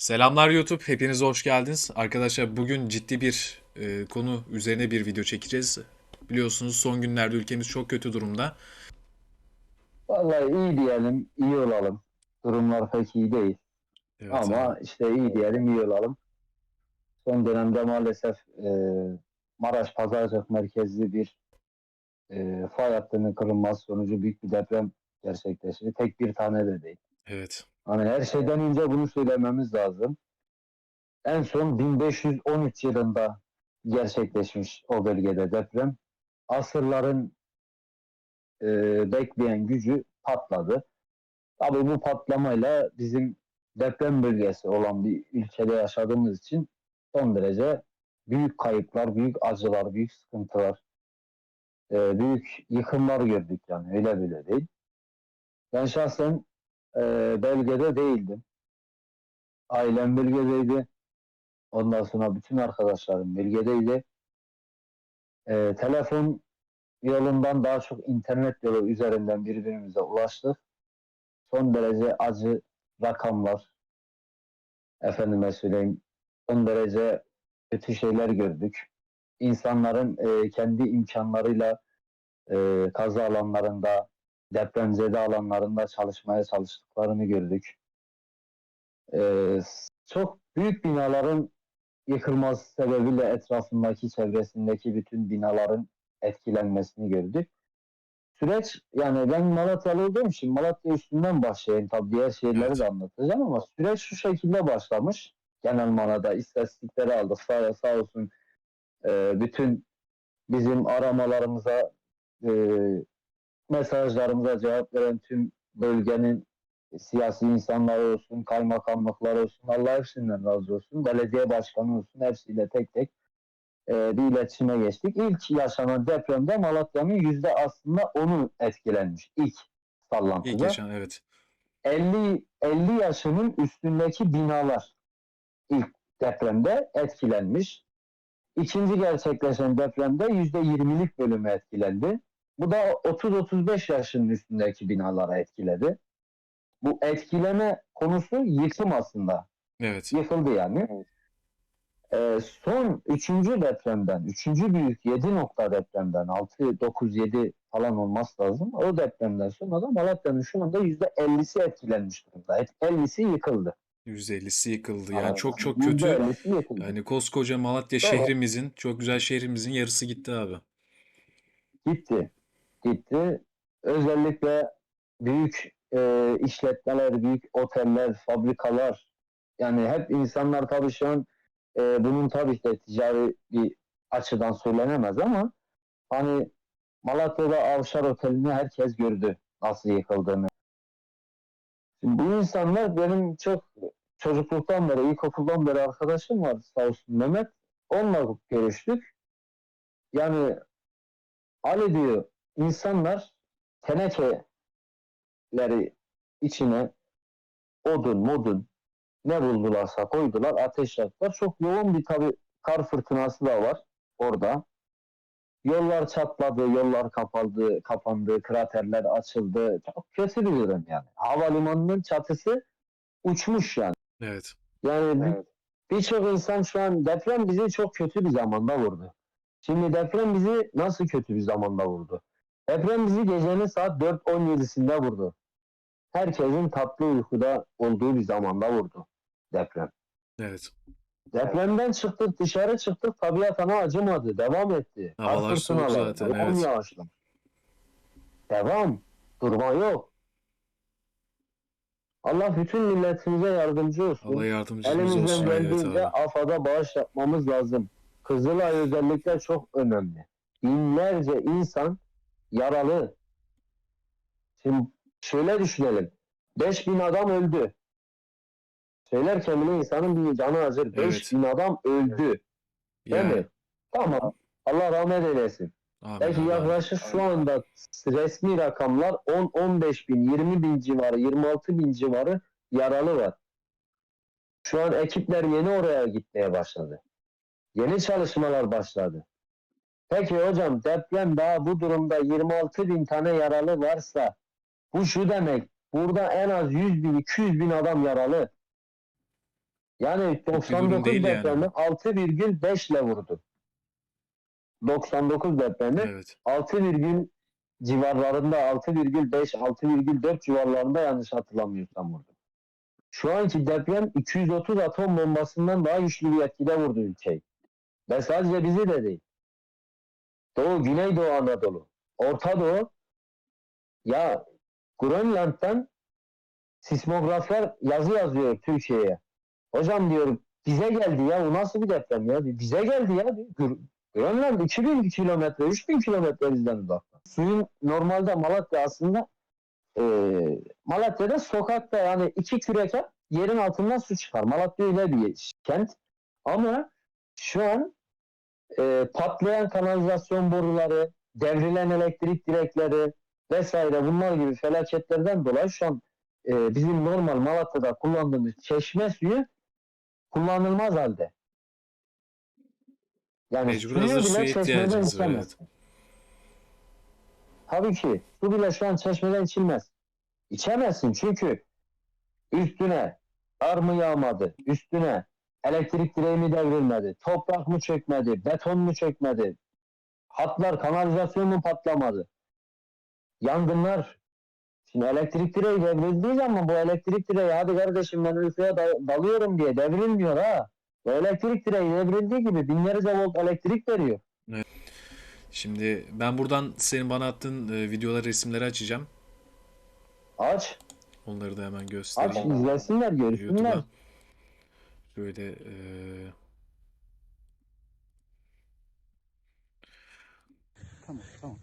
Selamlar YouTube, hepiniz hoş geldiniz. Arkadaşlar bugün ciddi bir e, konu üzerine bir video çekeceğiz. Biliyorsunuz son günlerde ülkemiz çok kötü durumda. Vallahi iyi diyelim, iyi olalım. Durumlar pek iyi değil. Evet, Ama işte iyi diyelim, iyi olalım. Son dönemde maalesef e, Maraş Pazarcık merkezli bir e, fay hattının kırılması sonucu büyük bir deprem gerçekleşti. Tek bir tane de değil. evet, Hani her şeyden önce bunu söylememiz lazım. En son 1513 yılında gerçekleşmiş o bölgede deprem. Asırların e, bekleyen gücü patladı. Tabii bu patlamayla bizim deprem bölgesi olan bir ülkede yaşadığımız için son derece büyük kayıplar, büyük acılar, büyük sıkıntılar, e, büyük yıkımlar gördük yani öyle bile değil. Ben şahsen e, bölgede değildim. Ailem bölgedeydi. Ondan sonra bütün arkadaşlarım bölgedeydi. E, telefon yolundan daha çok internet yolu üzerinden birbirimize ulaştık. Son derece acı rakamlar, efendime söyleyeyim, son derece kötü şeyler gördük. İnsanların e, kendi imkanlarıyla e, kazı alanlarında, depremzede alanlarında çalışmaya çalıştıklarını gördük. E, çok büyük binaların yıkılması sebebiyle etrafındaki, çevresindeki bütün binaların etkilenmesini gördük. Süreç yani ben Malatyalı olduğum için Malatya üstünden başlayayım tabii diğer şeyleri Evet. de anlatacağım ama süreç şu şekilde başlamış. Genel manada istatistikleri aldık sağ, sağ olsun e, bütün bizim aramalarımıza e, mesajlarımıza cevap veren tüm bölgenin siyasi insanları olsun, kaymakamlıklar olsun, Allah hepsinden razı olsun, belediye başkanı olsun, hepsiyle tek tek e, bir iletişime geçtik. İlk yaşanan depremde Malatya'nın yüzde aslında onu etkilenmiş. İlk sallantıda. ilk yaşanan, evet, 50, 50 yaşının üstündeki binalar ilk depremde etkilenmiş. İkinci gerçekleşen depremde %20'lik bölümü etkilendi. Bu da 30-35 yaşının üstündeki binalara etkiledi. Bu etkileme konusu yıkım aslında. evet, Yıkıldı yani. Ee, son üçüncü depremden, üçüncü büyük 7 nokta depremden 6, 9, 7 falan olması lazım. O depremden sonra da Malatya'nın şu anda %50'si etkilenmiş durumda. Et- 50'si yıkıldı. %50'si yıkıldı. Yani Aa, çok çok kötü. %50'si yıkıldı. Yani koskoca Malatya Evet. şehrimizin, çok güzel şehrimizin yarısı gitti abi. Gitti. Gitti. Özellikle büyük e, işletmeler, büyük oteller, fabrikalar yani hep insanlar tabii şu an e, bunun tabii ki ticari bir açıdan söylenemez ama hani Malatya'da Avşar Oteli'ni herkes gördü nasıl yıkıldığını. Şimdi bu insanlar benim çok çocukluktan beri, ilkokuldan beri arkadaşım var sağ olsun Mehmet. Onunla görüştük. Yani Ali diyor insanlar tenekeleri içine odun modun ne buldularsa koydular ateş yaktılar. Çok yoğun bir tabi kar fırtınası da var orada. Yollar çatladı, yollar kapandı, kapandı, kraterler açıldı. Çok kötü bir durum yani. Havalimanının çatısı uçmuş yani. Evet, Yani bir- birçok insan şu an deprem bizi çok kötü bir zamanda vurdu. Şimdi deprem bizi nasıl kötü bir zamanda vurdu? Deprem bizi gecenin saat 4.17'sinde vurdu. Herkesin tatlı uykuda olduğu bir zamanda vurdu deprem. evet. Depremden çıktık dışarı çıktık tabiat ana acımadı. Devam etti. Havalar soğuk zaten, devam evet. yağışlar. Devam. Durma yok. Allah bütün milletimize yardımcı olsun. Allah yardımcımız Elimizden olsun. Evet geldiğince abi. AFAD'a bağış yapmamız lazım. Kızılay özellikle çok önemli. Binlerce insan yaralı. Şimdi şöyle düşünelim. 5000 adam öldü. Söylerken bile insanın bir canı acır. 5000 adam öldü. Değil Yani, mi? Tamam. Allah rahmet eylesin. Belki yaklaşık şu anda resmi rakamlar 10-15 bin, 20 bin civarı, 26 bin civarı yaralı var. Şu an ekipler yeni oraya gitmeye başladı. Yeni çalışmalar başladı. Peki hocam deprem daha bu durumda 26 bin tane yaralı varsa bu şu demek burada en az 100 bin 200 bin adam yaralı. Yani durum 99 değil yani. depremi 6,5 ile vurdu. 99 depremi Evet. 6 virgül civarlarında 6,5 6,4 civarlarında yanlış hatırlamıyorsam vurdu. Şu anki deprem 230 atom bombasından daha güçlü bir etkide vurdu ülkeyi. Ve sadece bizi de değil. Doğu, Güneydoğu Anadolu, Orta Doğu ya Grönland'dan sismograflar yazı yazıyor Türkiye'ye. Hocam diyor bize geldi ya bu nasıl bir deprem ya? Bize geldi ya. Gr- Grönland 2000 kilometre, 3000 kilometre bizden uzakta. Suyun normalde Malatya aslında e, Malatya'da sokakta yani iki küreke yerin altından su çıkar. Malatya öyle bir kent. Ama şu an e, patlayan kanalizasyon boruları, devrilen elektrik direkleri vesaire bunlar gibi felaketlerden dolayı şu an e, bizim normal Malatya'da kullandığımız çeşme suyu kullanılmaz halde. Yani Mecbur suyu hazır suya çeşmeden ihtiyacımız var, içemezsin. Tabii ki su bile şu an çeşmeden içilmez. İçemezsin çünkü üstüne kar mı yağmadı, üstüne elektrik direği mi devrilmedi, toprak mı çökmedi, beton mu çökmedi, hatlar, kanalizasyon mu patlamadı, yangınlar. Şimdi elektrik direği devrildiği zaman bu elektrik direği hadi kardeşim ben uykuya da- dalıyorum diye devrilmiyor ha. Bu elektrik direği devrildiği gibi binlerce volt elektrik veriyor. Şimdi ben buradan senin bana attığın e, videolar, resimleri açacağım. Aç, Onları da hemen aç göstereyim. izlesinler, görsünler. YouTube'a. Şöyle e, Tamam tamam.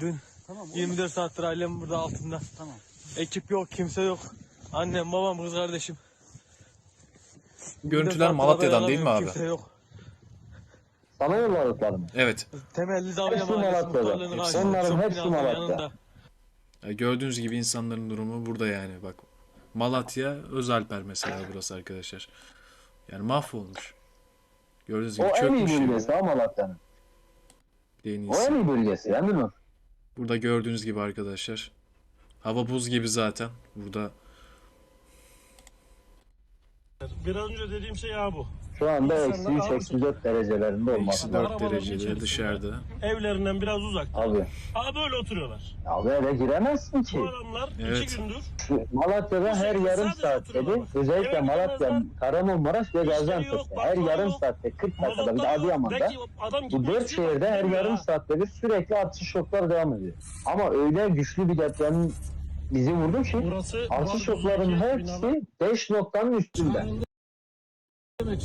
Dün Tamam. oğlum. 24 saattir ailem burada altında. Tamam. Ekip yok, kimse yok. Annem, babam, kız kardeşim. 24 görüntüler saattir Malatya'dan değil mi abi? Kimse yok. Sana yolladıklar mı? Evet. Temelli Davya Hepsi Mahallesi Malatya'da. muhtarlığının Hepsi. karşısında. Onların Çok hepsi binanın yanında. Ya Gördüğünüz gibi insanların durumu burada yani bak. Malatya Özalper mesela burası arkadaşlar. Yani mahvolmuş. Gördüğünüz O gibi en iyi çökmüş yani. bölgesi ha Malatya'nın. En O en iyi bölgesi emin ol. Burada gördüğünüz gibi arkadaşlar. Hava buz gibi zaten. Burada Biraz önce dediğim şey ya bu. Şu anda eksi İnsanlar 3, ağır eksi 4 derecelerinde olması eksi lazım. 4 Arabaların derecede içerisinde. dışarıda. Evlerinden biraz uzak. Abi. Aa böyle oturuyorlar. Ya bu eve giremezsin ki. Bu adamlar Evet. iki gündür Şu Malatya'da her yarım saatte bir oturuyorlar. özellikle Eve Malatya, giremezler. Kahramanmaraş ve yok, Gaziantep'te her yarım yok. saatte 40 dakikada bir de yok. Adıyaman'da Belki adam bu dört şehirde her yarım ha. saatte bir sürekli artış şoklar devam ediyor. Ama öyle güçlü bir deprem bizi vurdu ki Burası artış şokların hepsi 5 noktanın üstünde.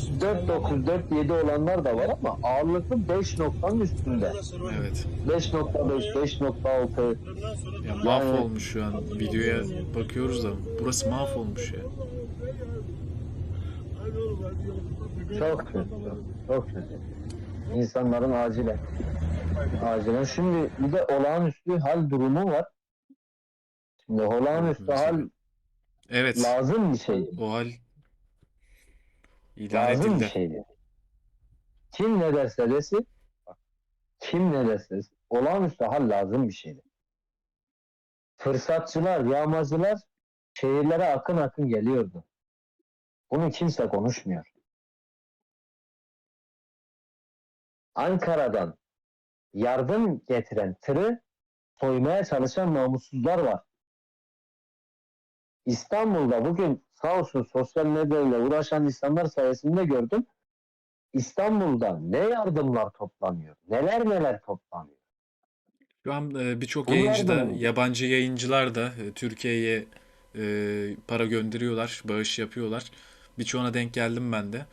4.9, 4.7 olanlar da var ama ağırlıklı 5 noktanın üstünde. Evet. 5.5, 5.6 Ya mahvolmuş şu an. Videoya bakıyoruz da burası mahvolmuş ya. çok kötü. Çok kötü. İnsanların acilen. Acilen. Şimdi bir de olağanüstü hal durumu var. Şimdi olağanüstü hal Evet. lazım bir şey. O hal ilan Lazım bir şeydi. Kim ne derse desin, bak, kim ne derse desin, olağanüstü hal lazım bir şeydi. Fırsatçılar, yağmacılar şehirlere akın akın geliyordu. Bunu kimse konuşmuyor. Ankara'dan yardım getiren tırı soymaya çalışan namussuzlar var. İstanbul'da bugün sağ olsun sosyal medyayla uğraşan insanlar sayesinde gördüm. İstanbul'da ne yardımlar toplanıyor, neler neler toplanıyor. Şu an e, birçok Bunlar yayıncı da, da- yabancı yayıncılar da e, Türkiye'ye e, para gönderiyorlar, bağış yapıyorlar. Birçoğuna denk geldim ben de.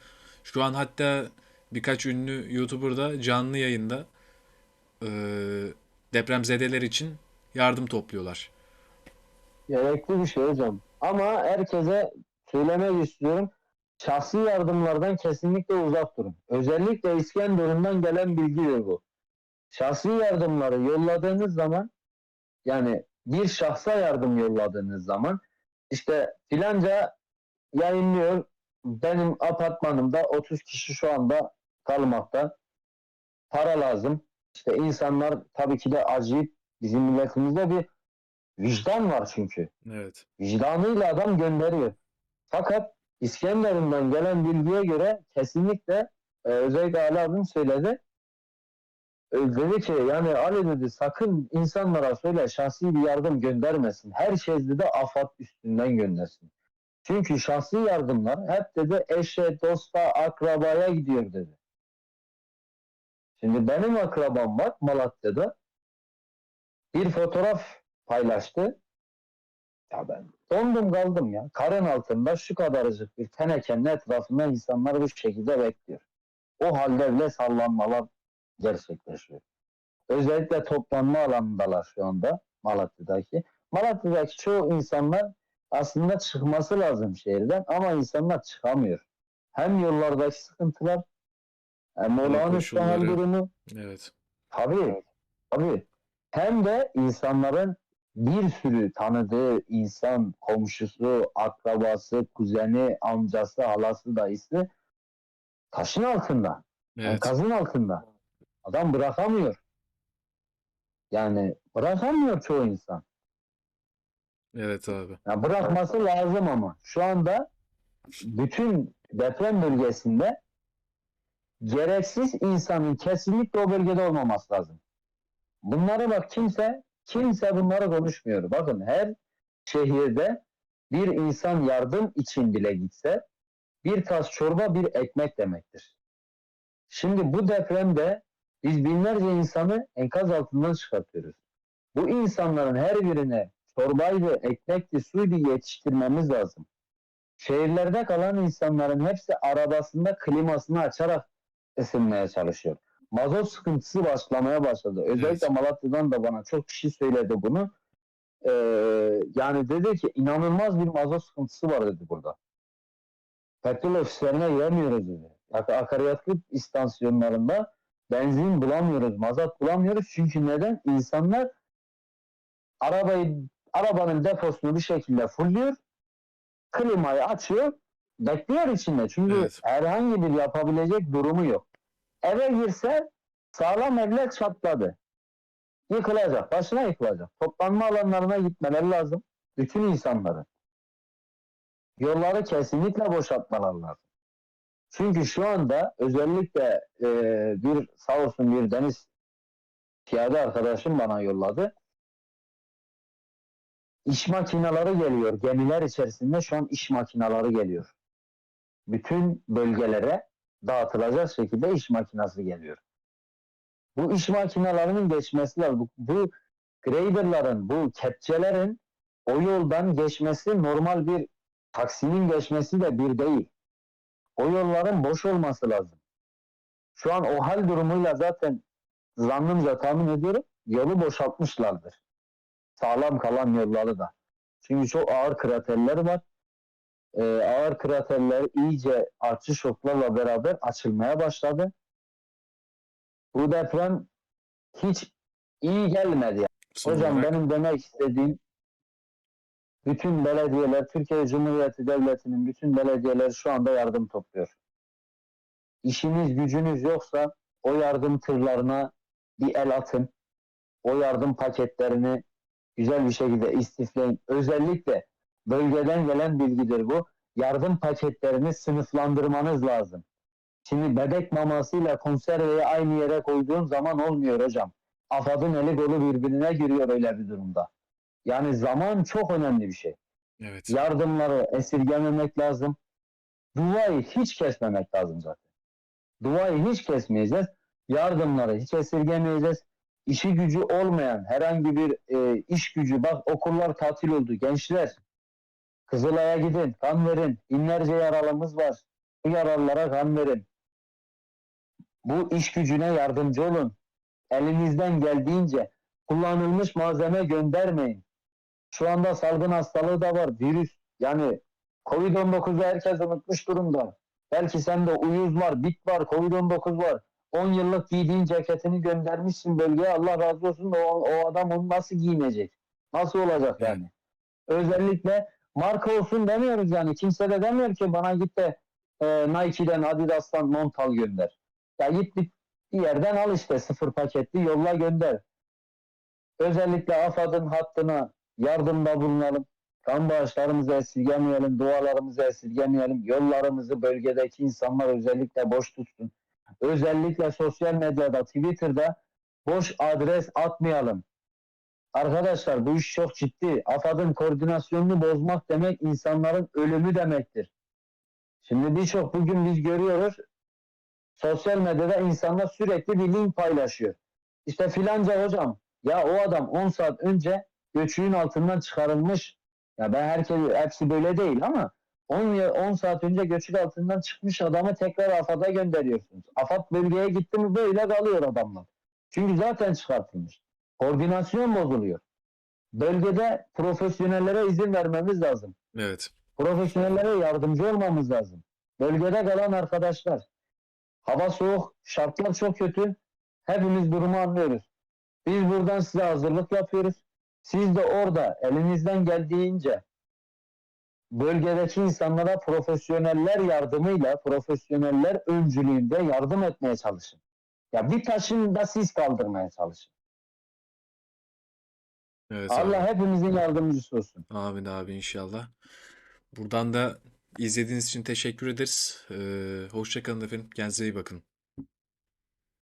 Şu an hatta birkaç ünlü YouTuber da canlı yayında e, depremzedeler için yardım topluyorlar. Gerekli bir şey hocam. Ama herkese söylemek istiyorum. Şahsi yardımlardan kesinlikle uzak durun. Özellikle İskenderun'dan gelen bilgidir bu. Şahsi yardımları yolladığınız zaman yani bir şahsa yardım yolladığınız zaman işte filanca yayınlıyor benim apartmanımda 30 kişi şu anda kalmakta. Para lazım. İşte insanlar tabii ki de acıyıp bizim milletimizde bir vicdan var çünkü Evet. vicdanıyla adam gönderiyor. Fakat İskenderun'dan gelen bilgiye göre kesinlikle e, özellikle Ali abim söyledi. E, dedi ki yani Ali dedi sakın insanlara söyle şahsi bir yardım göndermesin. Her şey dedi AFAD üstünden göndersin. Çünkü şahsi yardımlar hep dedi eşe, dosta, akrabaya gidiyor dedi. Şimdi benim akrabam var Malatya'da. Bir fotoğraf paylaştı. Ya ben dondum kaldım ya. Karın altında şu kadarcık bir tenekenin etrafında insanlar bu şekilde bekliyor. O halde bile sallanmalar gerçekleşiyor. Özellikle toplanma alanındalar şu anda Malatya'daki. Malatya'daki çoğu insanlar aslında çıkması lazım şehirden ama insanlar çıkamıyor. Hem yollardaki sıkıntılar hem olağanüstü hal durumu Evet. Tabii. Tabii. Hem de insanların bir sürü tanıdığı insan, komşusu, akrabası, kuzeni, amcası, halası, dayısı taşın altında, Evet. enkazın altında. Adam bırakamıyor. Yani bırakamıyor çoğu insan. Evet abi. Ya bırakması lazım ama şu anda bütün deprem bölgesinde gereksiz insanın kesinlikle o bölgede olmaması lazım. Bunları bak kimse kimse bunları konuşmuyor. Bakın her şehirde bir insan yardım için bile gitse bir tas çorba bir ekmek demektir. Şimdi bu depremde biz binlerce insanı enkaz altından çıkartıyoruz. Bu insanların her birine çorbaydı, ekmekti, suydu yetiştirmemiz lazım. Şehirlerde kalan insanların hepsi arabasında klimasını açarak ısınmaya çalışıyor. Mazot sıkıntısı başlamaya başladı. Özellikle Evet. Malatya'dan da bana çok kişi söyledi bunu. Ee, yani dedi ki inanılmaz bir mazot sıkıntısı var dedi burada. Petrol ofislerine giremiyoruz dedi. Ak- akaryakıt istasyonlarında benzin bulamıyoruz, mazot bulamıyoruz. Çünkü neden? İnsanlar arabayı arabanın deposunu bir şekilde fulluyor. Klimayı açıyor. Bekliyor içinde. Çünkü Evet. herhangi bir yapabilecek durumu yok. Eve girse sağlam evler çatladı. Yıkılacak. Başına yıkılacak. Toplanma alanlarına gitmeleri lazım. Bütün insanların. Yolları kesinlikle boşaltmaları lazım. Çünkü şu anda özellikle e, bir sağ olsun bir deniz piyade arkadaşım bana yolladı. İş makineleri geliyor. Gemiler içerisinde şu an iş makineleri geliyor. Bütün bölgelere dağıtılacak şekilde iş makinesi geliyor. Bu iş makinelerinin geçmesi lazım. Bu, bu graderların, bu kepçelerin o yoldan geçmesi normal bir taksinin geçmesi de bir değil. O yolların boş olması lazım. Şu an o hal durumuyla zaten zannımca tahmin ediyorum yolu boşaltmışlardır. Sağlam kalan yolları da. Çünkü çok ağır kraterler var. Ee, ağır kraterler iyice artçı şoklarla beraber açılmaya başladı. Bu deprem hiç iyi gelmedi. Yani. Son Hocam olarak benim demek istediğim bütün belediyeler, Türkiye Cumhuriyeti Devleti'nin bütün belediyeleri şu anda yardım topluyor. İşiniz gücünüz yoksa o yardım tırlarına bir el atın. O yardım paketlerini güzel bir şekilde istifleyin. Özellikle bölgeden gelen bilgidir bu. Yardım paketlerini sınıflandırmanız lazım. Şimdi bebek mamasıyla konserveyi aynı yere koyduğun zaman olmuyor hocam. AFAD'ın eli kolu birbirine giriyor öyle bir durumda. Yani zaman çok önemli bir şey. evet. Yardımları esirgememek lazım. Duayı hiç kesmemek lazım zaten. Duayı hiç kesmeyeceğiz. Yardımları hiç esirgemeyeceğiz. İşi gücü olmayan herhangi bir e, iş gücü bak okullar tatil oldu. Gençler Kızılay'a gidin kan verin. Binlerce yaralımız var. Bu yaralılara kan verin. Bu iş gücüne yardımcı olun. Elinizden geldiğince kullanılmış malzeme göndermeyin. Şu anda salgın hastalığı da var. Virüs yani Covid-19'u herkes unutmuş durumda. Belki sende uyuz var, bit var, Covid-19 var. 10 yıllık giydiğin ceketini göndermişsin bölgeye. Allah razı olsun da o, o adam onu nasıl giyinecek? Nasıl olacak yani? Özellikle marka olsun demiyoruz yani. Kimse de demiyor ki bana git de e, Nike'den, Adidas'tan mont al gönder. Ya git bir, yerden al işte sıfır paketli yolla gönder. Özellikle AFAD'ın hattına yardımda bulunalım. kan bağışlarımızı esirgemeyelim, dualarımızı esirgemeyelim. Yollarımızı bölgedeki insanlar özellikle boş tutsun. Özellikle sosyal medyada, Twitter'da boş adres atmayalım. Arkadaşlar bu iş çok ciddi. AFAD'ın koordinasyonunu bozmak demek insanların ölümü demektir. Şimdi birçok bugün biz görüyoruz sosyal medyada insanlar sürekli bir link paylaşıyor. İşte filanca hocam ya o adam 10 saat önce göçüğün altından çıkarılmış. Ya ben herkes hepsi böyle değil ama 10, ya- 10 saat önce göçük altından çıkmış adamı tekrar AFAD'a gönderiyorsunuz. AFAD bölgeye gitti mi böyle kalıyor adamlar. Çünkü zaten çıkartılmış. Koordinasyon bozuluyor. Bölgede profesyonellere izin vermemiz lazım. Evet. Profesyonellere yardımcı olmamız lazım. Bölgede kalan arkadaşlar. Hava soğuk, şartlar çok kötü. Hepimiz durumu anlıyoruz. Biz buradan size hazırlık yapıyoruz. Siz de orada elinizden geldiğince bölgedeki insanlara profesyoneller yardımıyla, profesyoneller öncülüğünde yardım etmeye çalışın. Ya bir taşın da siz kaldırmaya çalışın. Evet Allah abi. hepimizin yardımcısı olsun. Amin abi inşallah. Buradan da izlediğiniz için teşekkür ederiz. Ee, hoşça kalın efendim. Kendinize iyi bakın.